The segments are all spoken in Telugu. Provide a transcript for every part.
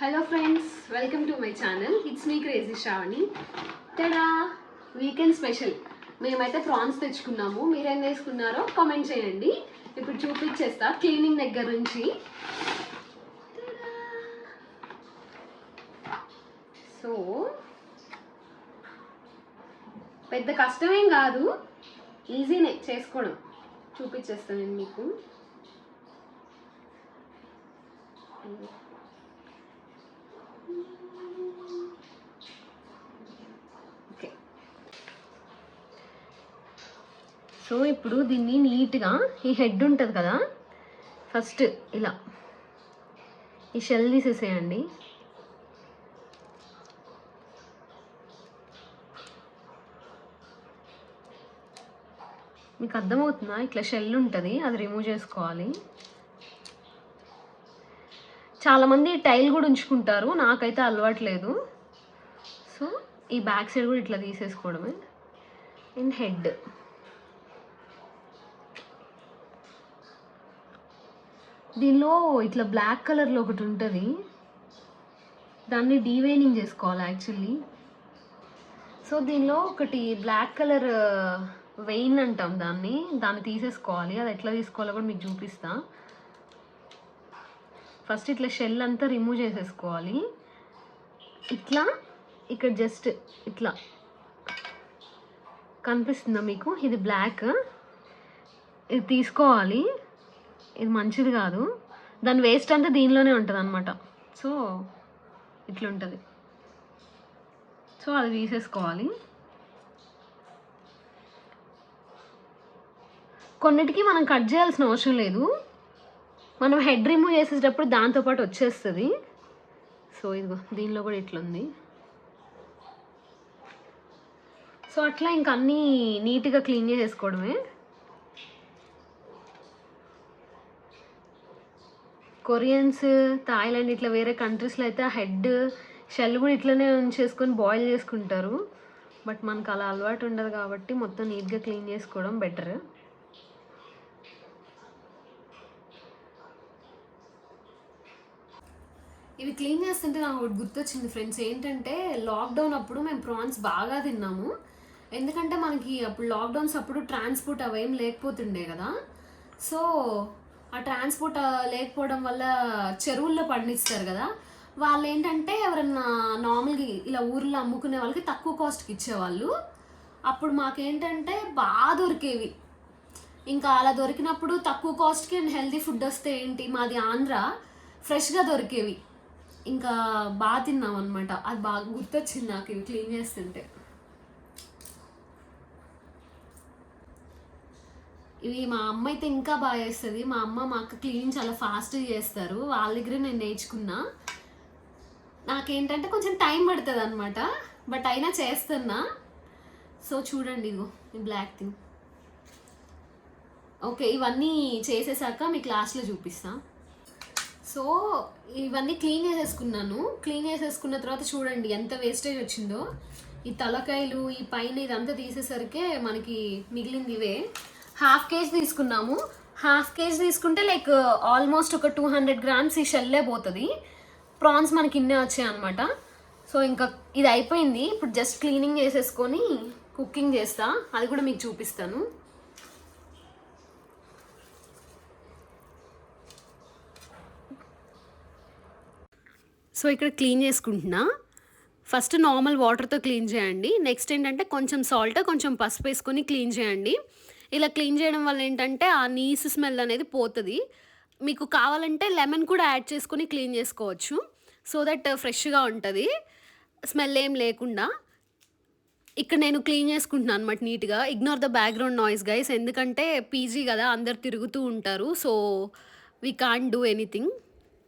Hello friends welcome to my channel it's me crazy Sravani తడా weekend special మేమైతే ప్రాన్స్ తెచ్చుకున్నాము. మీరేం తీసుకున్నారో కామెంట్ చేయండి. ఇప్పుడు చూపించేస్తా క్లీనింగ్ దగ్గర నుంచి. సో పెద్ద కష్టమేం కాదు. ఈజీనే చేసుకోవడం. చూపించేస్తాను నేను మీకు. సో ఇప్పుడు దీన్ని నీట్గా ఈ హెడ్ ఉంటుంది కదా ఫస్ట్ ఇలా ఈ షెల్ తీసేసేయండి. మీకు అర్థమవుతుందా? ఇట్లా షెల్ ఉంటుంది అది రిమూవ్ చేసుకోవాలి. చాలామంది టైల్ కూడా ఉంచుకుంటారు నాకైతే అలవాట్లేదు సో ఈ బ్యాక్ సైడ్ కూడా ఇట్లా తీసేసుకోవడమే. అండ్ హెడ్ దీనిలో ఇట్లా బ్లాక్ కలర్లో ఒకటి ఉంటుంది. దాన్ని డీవైనింగ్ చేసుకోవాలి యాక్చువల్లీ సో దీనిలో ఒకటి బ్లాక్ కలర్ వెయిన్ అంటాం దాన్ని. దాన్ని తీసేసుకోవాలి. అది ఎట్లా తీసుకోవాలో కూడా మీకు చూపిస్తా. ఫస్ట్ ఇట్లా షెల్ అంతా రిమూవ్ చేసేసుకోవాలి. ఇట్లా ఇక్కడ జస్ట్ ఇట్లా. కనిపిస్తుందా మీకు? ఇది బ్లాక్ ఇది తీసుకోవాలి. ఇది మంచిది కాదు. దాని వేస్ట్ అంతా దీనిలోనే ఉంటుంది అనమాట సో ఇట్లుంటుంది. సో అది తీసేసుకోవాలి. కొన్నిటికి మనం కట్ చేయాల్సిన అవసరం లేదు. మనం హెడ్ రిమూవ్ చేసేటప్పుడు దాంతోపాటు వచ్చేస్తుంది. సో ఇదిగో దీనిలో కూడా ఇట్లుంది. సో అట్లా ఇంక అన్నీ నీట్గా క్లీన్ చేసేసుకోవడమే. కొరియన్స్ థాయిలాండ్ ఇట్లా వేరే కంట్రీస్లో అయితే ఆ హెడ్ షెల్ కూడా ఇట్లనే ఉంచేసుకొని బాయిల్ చేసుకుంటారు. బట్ మనకు అలా అలవాటు ఉండదు కాబట్టి మొత్తం నీట్గా క్లీన్ చేసుకోవడం బెటర్. ఇవి క్లీన్ చేస్తుంటే నాకు ఒకటి గుర్తొచ్చింది ఫ్రెండ్స్. ఏంటంటే లాక్డౌన్ అప్పుడు మేము ప్రాన్స్ బాగా తిన్నాము. ఎందుకంటే మనకి అప్పుడు లాక్డౌన్స్ అప్పుడు ట్రాన్స్పోర్ట్ అవేం లేకపోతుండే కదా. సో ఆ ట్రాన్స్పోర్ట్ లేకపోవడం వల్ల చెరువుల్లో పండిస్తారు కదా వాళ్ళు ఏంటంటే ఎవరన్నా నార్మల్గా ఇలా ఊర్లో అమ్ముకునే వాళ్ళకి తక్కువ కాస్ట్కి ఇచ్చేవాళ్ళు. అప్పుడు మాకేంటంటే బాగా దొరికేవి. ఇంకా అలా దొరికినప్పుడు తక్కువ కాస్ట్కి అండ్ హెల్దీ ఫుడ్ వస్తే ఏంటి? మాది ఆంధ్ర ఫ్రెష్గా దొరికేవి. ఇంకా బాగా తిన్నాం అనమాట అది బాగా గుర్తొచ్చింది నాకు ఇవి క్లీన్ చేస్తుంటే. ఇవి మా అమ్మ అయితే ఇంకా బాగా చేస్తుంది. మా అమ్మ మా అక్క క్లీన్ చాలా ఫాస్ట్గా చేస్తారు. వాళ్ళ దగ్గర నేను నేర్చుకున్నా. నాకేంటంటే కొంచెం టైం పడుతుంది అనమాట బట్ అయినా చేస్తున్నా. సో చూడండి ఇదిగో ఈ బ్లాక్ థింగ్ ఓకే ఇవన్నీ చేసేసాక మీకు లాస్ట్లో చూపిస్తా. సో ఇవన్నీ క్లీన్ చేసేసుకున్నాను. క్లీన్ చేసేసుకున్న తర్వాత చూడండి ఎంత వేస్టేజ్ వచ్చిందో. ఈ తలకాయలు ఈ పైన ఇదంతా తీసేసరికి మనకి మిగిలింది ఇవే. హాఫ్ కేజీ తీసుకున్నాము. హాఫ్ కేజీ తీసుకుంటే లైక్ ఆల్మోస్ట్ ఒక టూ హండ్రెడ్ గ్రామ్స్ ఈ షెల్లే పోతుంది. ప్రాన్స్ మనకి ఇన్నే వచ్చాయి అనమాట సో ఇంకా ఇది అయిపోయింది. ఇప్పుడు జస్ట్ క్లీనింగ్ చేసేసుకొని కుకింగ్ చేస్తా. అది కూడా మీకు చూపిస్తాను. సో ఇక్కడ క్లీన్ చేసుకుంటున్నా. ఫస్ట్ నార్మల్ వాటర్తో క్లీన్ చేయండి. నెక్స్ట్ ఏంటంటే కొంచెం సాల్ట్ కొంచెం పసుపు వేసుకొని క్లీన్ చేయండి. ఇలా క్లీన్ చేయడం వల్ల ఏంటంటే ఆ నీస్ స్మెల్ అనేది పోతుంది. మీకు కావాలంటే లెమన్ కూడా యాడ్ చేసుకొని క్లీన్ చేసుకోవచ్చు. సో దట్ ఫ్రెష్గా ఉంటుంది. స్మెల్ ఏం లేకుండా. ఇక్కడ నేను క్లీన్ చేసుకుంటున్నాను అనమాట నీట్గా. Ignore the background noise guys ఎందుకంటే పీజీ కదా అందరు తిరుగుతూ ఉంటారు. So we can do anything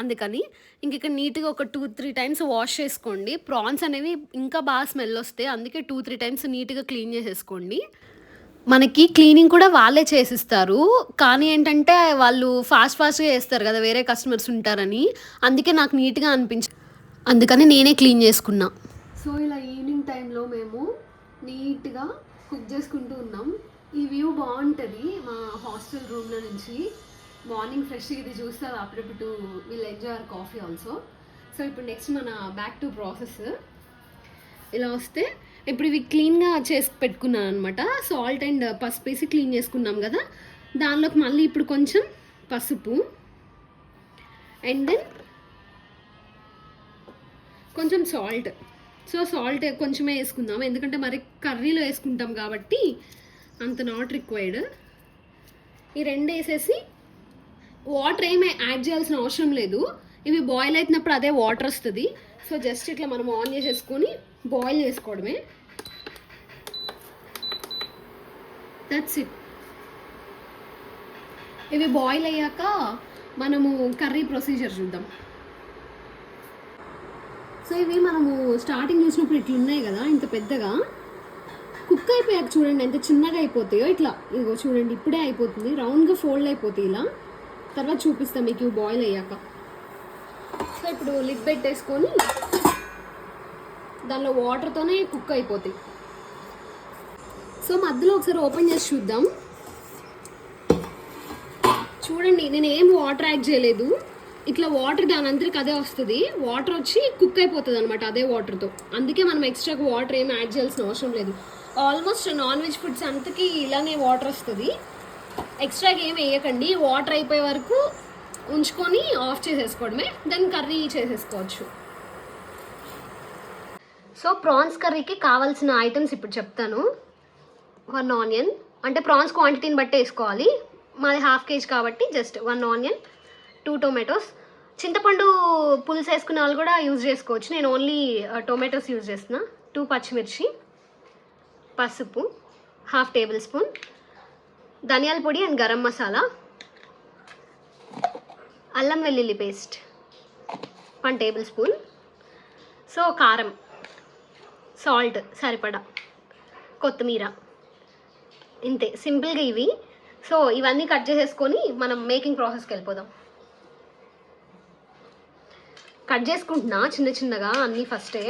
అందుకని ఇంక ఇక్కడ నీట్గా ఒక టూ త్రీ టైమ్స్ వాష్ చేసుకోండి. ప్రాన్స్ అనేవి ఇంకా బాగా స్మెల్ వస్తాయి. అందుకే టూ త్రీ టైమ్స్ నీట్గా క్లీన్ చేసేసుకోండి. మనకి క్లీనింగ్ కూడా వాళ్ళే చేసిస్తారు. కానీ ఏంటంటే వాళ్ళు ఫాస్ట్ ఫాస్ట్గా చేస్తారు కదా వేరే కస్టమర్స్ ఉంటారని. అందుకే నాకు నీట్గా అనిపించి అందుకని నేనే క్లీన్ చేసుకున్నా. సో ఇలా ఈవినింగ్ టైంలో మేము నీట్గా కుక్ చేసుకుంటూ ఉన్నాం. ఈ వ్యూ బాగుంటుంది మా హాస్టల్ రూమ్లో నుంచి. మార్నింగ్ ఫ్రెష్గా ఇది చూస్తారు అప్పుడప్పుడు will enjoy our coffee also. So ఇప్పుడు నెక్స్ట్ మన బ్యాక్ టు ప్రాసెస్. ఇలా వస్తే ఇప్పుడు ఇవి క్లీన్గా చేసి పెట్టుకున్నాను అనమాట సాల్ట్ అండ్ పసుపు వేసి క్లీన్ చేసుకున్నాం కదా. దానిలోకి మళ్ళీ ఇప్పుడు కొంచెం పసుపు. అండ్ దెన్ కొంచెం సాల్ట్. సో సాల్ట్ కొంచెమే వేసుకుందాం. ఎందుకంటే మరి కర్రీలో వేసుకుంటాం కాబట్టి అంత నాట్ రిక్వైర్డ్ ఈ రెండు వేసేసి వాటర్ ఏమి యాడ్ చేయాల్సిన అవసరం లేదు. ఇవి బాయిల్ అవుతున్నప్పుడు అదే వాటర్ వస్తుంది. సో జస్ట్ ఇట్లా మనం ఆన్ చేసేసుకొని బాయిల్ చేసుకోవడమే. దట్స్ ఇట్ ఇవి బాయిల్ అయ్యాక మనము కర్రీ ప్రొసీజర్ చూద్దాం. సో ఇవి మనము స్టార్టింగ్ చూసినప్పుడు ఇట్లా ఉన్నాయి కదా ఇంత పెద్దగా. కుక్ అయిపోయాక చూడండి ఎంత చిన్నగా అయిపోతాయో ఇట్లా. ఇదిగో చూడండి ఇప్పుడే అయిపోతుంది. రౌండ్గా ఫోల్డ్ అయిపోతాయి ఇలా. తర్వాత చూపిస్తాం మీకు బాయిల్ అయ్యాక. సో ఇప్పుడు లిడ్ పెట్టేసుకొని దానిలో వాటర్తోనే కుక్ అయిపోతాయి సో మధ్యలో ఒకసారి ఓపెన్ చేసి చూద్దాం. చూడండి నేను ఏం వాటర్ యాడ్ చేయలేదు. ఇట్లా వాటర్ దాని అందరికి అదే వస్తుంది. వాటర్ వచ్చి కుక్ అయిపోతుంది అనమాట అదే వాటర్తో అందుకే మనం ఎక్స్ట్రా వాటర్ ఏమి యాడ్ చేయాల్సిన అవసరం లేదు. ఆల్మోస్ట్ నాన్ వెజ్ ఫుడ్స్ అంతకి ఇలానే వాటర్ వస్తుంది. ఎక్స్ట్రాగా ఏం వేయకండి. వాటర్ అయిపోయే వరకు ఉంచుకొని ఆఫ్ చేసేసుకోవడమే దెన్ కర్రీ చేసేసుకోవచ్చు. సో ప్రాన్స్ కర్రీకి కావాల్సిన ఐటమ్స్ ఇప్పుడు చెప్తాను. వన్ ఆనియన్ అంటే ప్రాన్స్ క్వాంటిటీని బట్టి వేసుకోవాలి. మాది హాఫ్ కేజీ కాబట్టి just one onion two tomatoes చింతపండు పులుసు వేసుకునే వాళ్ళు కూడా యూజ్ చేసుకోవచ్చు. నేను ఓన్లీ టొమాటోస్ యూజ్ చేస్తున్నా. టూ పచ్చిమిర్చి పసుపు హాఫ్ టేబుల్ స్పూన్ ధనియాల పొడి అండ్ గరం మసాలా అల్లం వెల్లుల్లి paste one tablespoon. So కారం సాల్ట్ సరిపడా కొత్తిమీర ఇంతే సింపుల్గా ఇవి. సో ఇవన్నీ కట్ చేసేసుకొని మనం మేకింగ్ ప్రాసెస్కి వెళ్ళిపోదాం. కట్ చేసుకుంటున్నా చిన్న చిన్నగా అన్నీ ఫస్టే.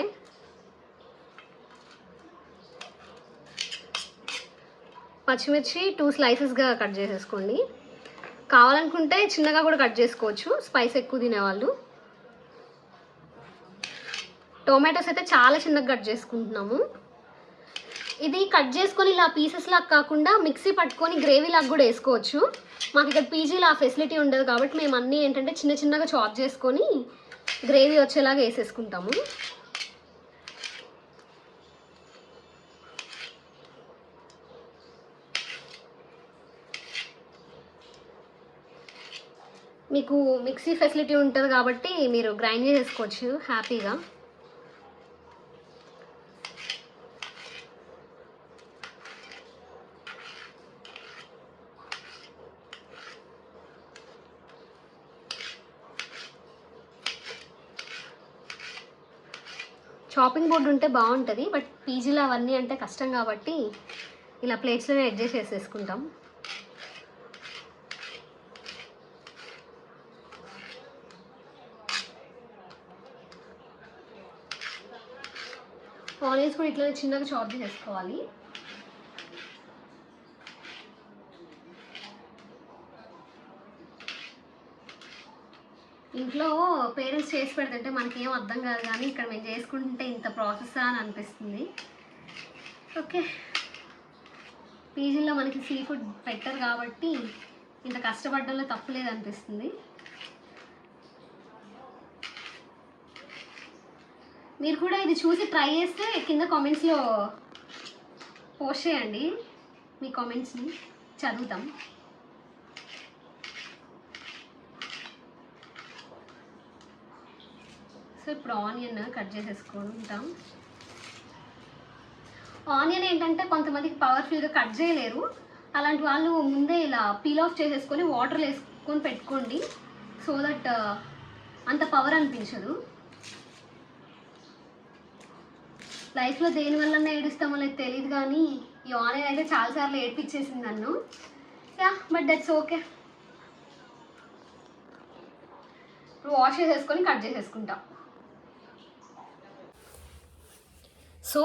పచ్చిమిర్చి టూ స్లైసెస్గా కట్ చేసేసుకోండి. కావాలనుకుంటే చిన్నగా కూడా కట్ చేసుకోవచ్చు. స్పైస్ ఎక్కువ తినేవాళ్ళు. టొమాటోస్ అయితే చాలా చిన్నగా కట్ చేసుకుంటున్నాము. ఇది కట్ చేసుకొని ఇలా పీసెస్ లాగా కాకుండా మిక్సీ పట్టుకొని గ్రేవీ లాగా కూడా వేసుకోవచ్చు. మాకు ఇక్కడ పీజీలో ఆ ఫెసిలిటీ ఉండదు కాబట్టి మేము అన్నీ ఏంటంటే చిన్న చిన్నగా చాప్ చేసుకొని గ్రేవీ వచ్చేలాగా వేసేసుకుంటాము. మీకు మిక్సీ ఫెసిలిటీ ఉంటుంది కాబట్టి మీరు గ్రైండ్ చేసేసుకోవచ్చు హ్యాపీగా. చాపింగ్ బోర్డు ఉంటే బాగుంటుంది బట్ పీజీలో అవన్నీ అంటే కష్టం కాబట్టి ఇలా ప్లేట్స్లోనే అడ్జస్ట్ చేసేసుకుంటాం. ఆనియన్స్ కూడా ఇట్లా చిన్నగా చాప్ చేసేసుకోవాలి ఇంట్లో పేరెంట్స్ చేసి పెడుతుంటే మనకేం అర్థం కాదు కానీ ఇక్కడ మేము చేసుకుంటుంటే ఇంత ప్రాసెస్ అని అనిపిస్తుంది. ఓకే. పీజీలో మనకి సీ ఫుడ్ పెట్టరు కాబట్టి ఇంత కష్టపడడంలో తప్పులేదు అనిపిస్తుంది మీరు కూడా ఇది చూసి ట్రై చేస్తే కింద కామెంట్స్లో పోస్ట్ చేయండి. మీ కామెంట్స్ని చదువుతాం. సో ఇప్పుడు ఆనియన్ కట్ చేసేసుకుంటాం. ఆనియన్ ఏంటంటే కొంతమందికి పవర్ఫుల్గా కట్ చేయలేరు. అలాంటి వాళ్ళు ముందే ఇలా పీల్ ఆఫ్ చేసేసుకొని వాటర్ వేసుకొని పెట్టుకోండి. సో దట్ uh, అంత పవర్ అనిపించదు. లైఫ్లో దేనివల్ల ఏడుస్తామో లేదు తెలియదు కానీ ఈ ఆనియన్ అయితే చాలాసార్లు ఏడ్పించేసింది నన్ను. యా బట్ దట్స్ ఓకే ఇప్పుడు వాష్ చేసేసుకొని కట్ చేసేసుకుంటాం. సో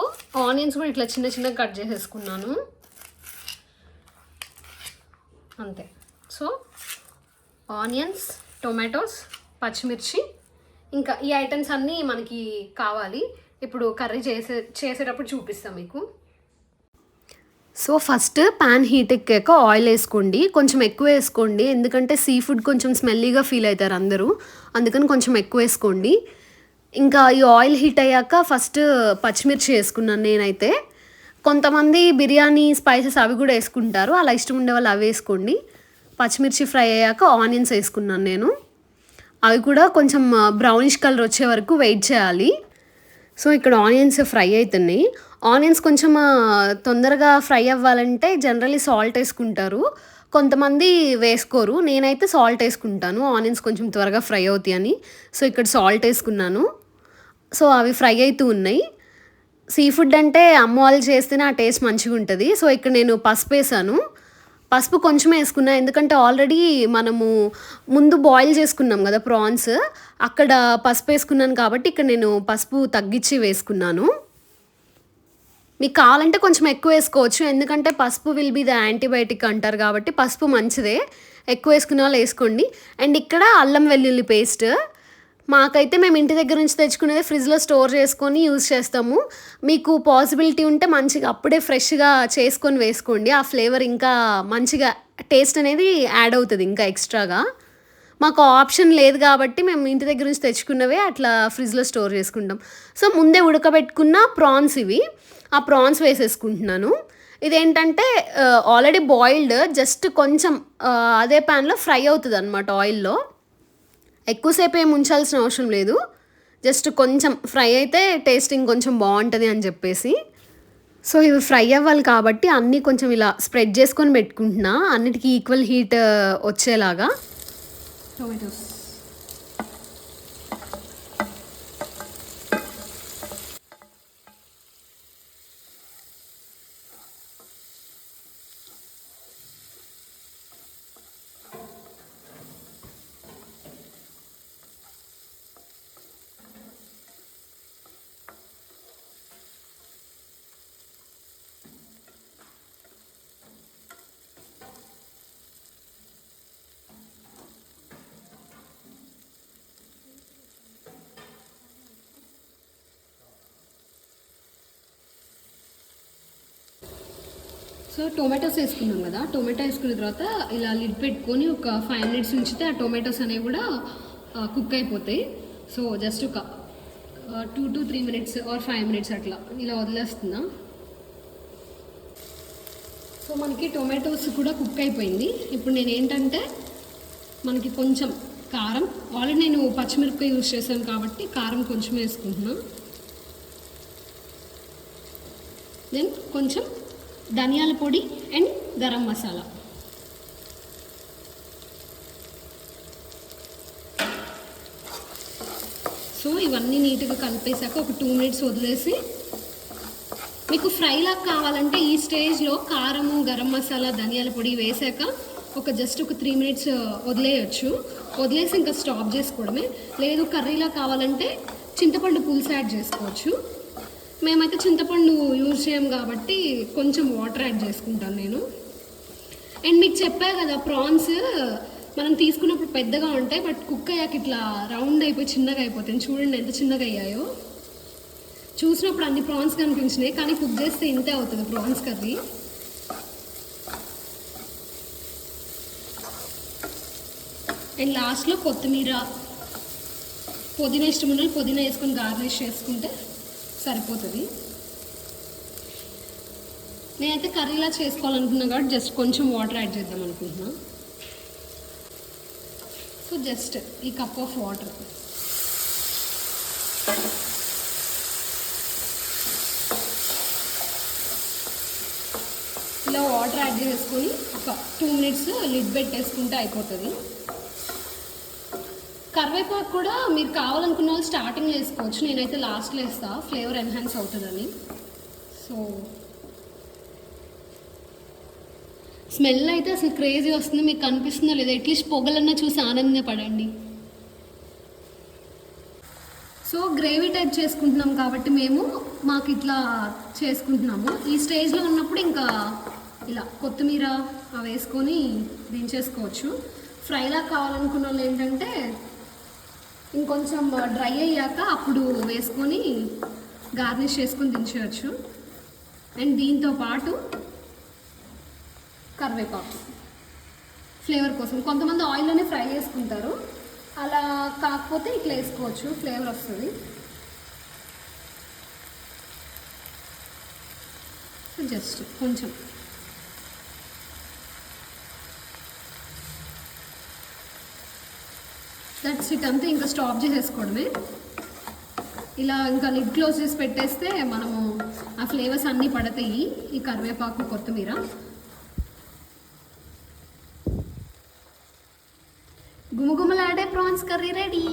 ఆనియన్స్ కూడా ఇట్లా చిన్న చిన్నగా కట్ చేసేసుకున్నాను. అంతే. సో ఆనియన్స్ టొమాటోస్ పచ్చిమిర్చి ఇంకా ఈ ఐటమ్స్ అన్నీ మనకి కావాలి. ఇప్పుడు కర్రీ చేసే చేసేటప్పుడు చూపిస్తాం మీకు. సో ఫస్ట్ పాన్ హీట్ ఎక్కాక ఆయిల్ వేసుకోండి. కొంచెం ఎక్కువ వేసుకోండి. ఎందుకంటే సీ ఫుడ్ కొంచెం స్మెల్లీగా ఫీల్ అవుతారు అందరూ. అందుకని కొంచెం ఎక్కువ వేసుకోండి. ఇంకా ఈ ఆయిల్ హీట్ అయ్యాక ఫస్ట్ పచ్చిమిర్చి వేసుకున్నాను నేనైతే. కొంతమంది బిర్యానీ స్పైసెస్ అవి కూడా వేసుకుంటారు. అలా ఇష్టం ఉండే వాళ్ళు అవి వేసుకోండి. పచ్చిమిర్చి ఫ్రై అయ్యాక ఆనియన్స్ వేసుకున్నాను నేను. అవి కూడా కొంచెం బ్రౌనిష్ కలర్ వచ్చే వరకు వెయిట్ చేయాలి. సో ఇక్కడ ఆనియన్స్ ఫ్రై అవుతున్నాయి ఆనియన్స్ కొంచెం తొందరగా ఫ్రై అవ్వాలంటే జనరల్లీ సాల్ట్ వేసుకుంటారు. కొంతమంది వేసుకోరు. నేనైతే సాల్ట్ వేసుకుంటాను. ఆనియన్స్ కొంచెం త్వరగా ఫ్రై అవుతాయని సో ఇక్కడ సాల్ట్ వేసుకున్నాను. సో అవి ఫ్రై అవుతూ ఉన్నాయి. సీ ఫుడ్ అంటే అమ్మ వాళ్ళు చేస్తేనే ఆ టేస్ట్ మంచిగా ఉంటుంది సో ఇక్కడ నేను పసుపు వేసాను. పసుపు కొంచెం వేసుకున్నా ఎందుకంటే ఆల్రెడీ మనము ముందు బాయిల్ చేసుకున్నాం కదా ప్రాన్స్ అక్కడ పసుపు వేసుకున్నాను కాబట్టి ఇక్కడ నేను పసుపు తగ్గించి వేసుకున్నాను. మీకు కావాలంటే కొంచెం ఎక్కువ వేసుకోవచ్చు ఎందుకంటే పసుపు విల్ బి ద యాంటీబయాటిక్ అంటారు కాబట్టి పసుపు మంచిదే. ఎక్కువ వేసుకున్న వాళ్ళు వేసుకోండి. అండ్ ఇక్కడ అల్లం వెల్లుల్లి పేస్ట్ మాకైతే మేము ఇంటి దగ్గర నుంచి తెచ్చుకునేది ఫ్రిడ్జ్లో స్టోర్ చేసుకొని యూజ్ చేస్తాము. మీకు పాసిబిలిటీ ఉంటే మంచిగా అప్పుడే ఫ్రెష్గా చేసుకొని వేసుకోండి. ఆ ఫ్లేవర్ ఇంకా మంచిగా టేస్ట్ అనేది యాడ్ అవుతుంది ఇంకా ఎక్స్ట్రాగా మాకు ఆప్షన్ లేదు కాబట్టి మేము ఇంటి దగ్గర నుంచి తెచ్చుకున్నవే అట్లా ఫ్రిడ్జ్లో స్టోర్ చేసుకుంటాం. సో ముందే ఉడకబెట్టుకున్న ప్రాన్స్ ఇవి. ఆ ప్రాన్స్ వేసేసుకుంటున్నాను. ఇదేంటంటే ఆల్రెడీ బాయిల్డ్ జస్ట్ కొంచెం uh, అదే ప్యాన్లో ఫ్రై అవుతుంది అనమాట ఆయిల్లో ఎక్కువసేపు ఏం ఉంచాల్సిన అవసరం లేదు. జస్ట్ కొంచెం ఫ్రై అయితే టేస్టింగ్ కొంచెం బాగుంటుంది అని చెప్పేసి. సో ఇవి ఫ్రై అవ్వాలి కాబట్టి అన్నీ కొంచెం ఇలా స్ప్రెడ్ చేసుకొని పెట్టుకుంటున్నా. అన్నిటికీ ఈక్వల్ హీట్ వచ్చేలాగా. టొమాటోస్. సో టొమాటోస్ వేసుకున్నాం కదా టొమాటో వేసుకున్న తర్వాత ఇలా లిడ్ పెట్టుకొని ఒక ఫైవ్ మినిట్స్ ఉంచితే ఆ టొమాటోస్ అనేవి కూడా కుక్ అయిపోతాయి. సో జస్ట్ ఒక two to three minutes or five minutes అట్లా ఇలా వదిలేస్తున్నా. సో మనకి టొమాటోస్ కూడా కుక్ అయిపోయింది. ఇప్పుడు నేను ఏంటంటే మనకి కొంచెం కారం ఆల్రెడీ నేను పచ్చిమిరపకాయ యూజ్ చేశాను కాబట్టి కారం కొంచెం వేసుకుంటున్నా. దెన్ కొంచెం ధనియాల పొడి అండ్ గరం మసాలా. సో ఇవన్నీ నీట్గా కలిపేశాక ఒక టూ మినిట్స్ వదిలేసి మీకు ఫ్రైలా కావాలంటే ఈ స్టేజ్లో కారము గరం మసాలా ధనియాల పొడి వేసాక ఒక జస్ట్ ఒక త్రీ మినిట్స్ వదిలేయచ్చు. వదిలేసి ఇంకా స్టాప్ చేసుకోవడమే. లేదు కర్రీలా కావాలంటే చింతపండు పులుసు యాడ్ చేసుకోవచ్చు. మేమైతే చింతపండు యూజ్ చేయం కాబట్టి కొంచెం వాటర్ యాడ్ చేసుకుంటాను నేను. అండ్ మీకు చెప్పా కదా ప్రాన్స్ మనం తీసుకున్నప్పుడు పెద్దగా ఉంటాయి బట్ కుక్ అయ్యాక ఇట్లా రౌండ్ అయిపోయి చిన్నగా అయిపోతాయి. చూడండి ఎంత చిన్నగా అయ్యాయో. చూసినప్పుడు అన్ని ప్రాన్స్ కనిపించినాయి కానీ కుక్ చేస్తే ఇంతే అవుతుంది ప్రాన్స్ కర్రీ. అండ్ లాస్ట్లో కొత్తిమీర పుదీనా ఇష్టం ఉన్న పుదీనా వేసుకొని గార్నిష్ చేసుకుంటే సరిపోతుంది. నేనైతే కర్రీలా చేసుకోవాలనుకున్నా కాబట్టి జస్ట్ కొంచెం వాటర్ యాడ్ చేద్దాం అనుకుంటున్నా. సో జస్ట్ ఈ కప్ ఆఫ్ వాటర్. ఇలా వాటర్ యాడ్ చేసుకొని ఒక టూ మినిట్స్ లిడ్ పెట్టేసుకుంటే అయిపోతుంది. కరివేపాకు కూడా మీరు కావాలనుకున్న వాళ్ళు స్టార్టింగ్ వేసుకోవచ్చు. నేనైతే లాస్ట్లో వేస్తా. ఫ్లేవర్ ఎన్హాన్స్ అవుతుందని. సో స్మెల్ అయితే అసలు క్రేజీ వస్తుంది. మీకు కనిపిస్తుందో లేదా అట్లీస్ట్ పొగలన్నా చూసి ఆనందపడండి సో గ్రేవీ టైప్ చేసుకుంటున్నాం కాబట్టి మేము మాకు ఇట్లా చేసుకుంటున్నాము. ఈ స్టేజ్లో ఉన్నప్పుడు ఇంకా ఇలా కొత్తిమీర అవి వేసుకొని దించేసుకోవచ్చు ఫ్రైలా కావాలనుకున్న వాళ్ళు ఏంటంటే ఇంకొంచెం డ్రై అయ్యాక అప్పుడు వేసుకొని గార్నిష్ చేసుకొని దించవచ్చు. అండ్ దీంతో పాటు కరివేపాకు. ఫ్లేవర్ కోసం. కొంతమంది ఆయిల్లోనే ఫ్రై చేసుకుంటారు. అలా కాకపోతే ఇట్లా వేసుకోవచ్చు. ఫ్లేవర్ వస్తుంది. జస్ట్ కొంచెం. దట్స్ ఇట్ అంతా ఇంకా స్టాప్ చేసేసుకోవడమే ఇలా ఇంకా లిడ్ క్లోజ్ చేసి పెట్టేస్తే మనము ఆ ఫ్లేవర్స్ అన్నీ పడతాయి. ఈ కరివేపాకు కొత్తిమీర. గుమగుమలాడే ప్రాన్స్ కర్రీ రెడీ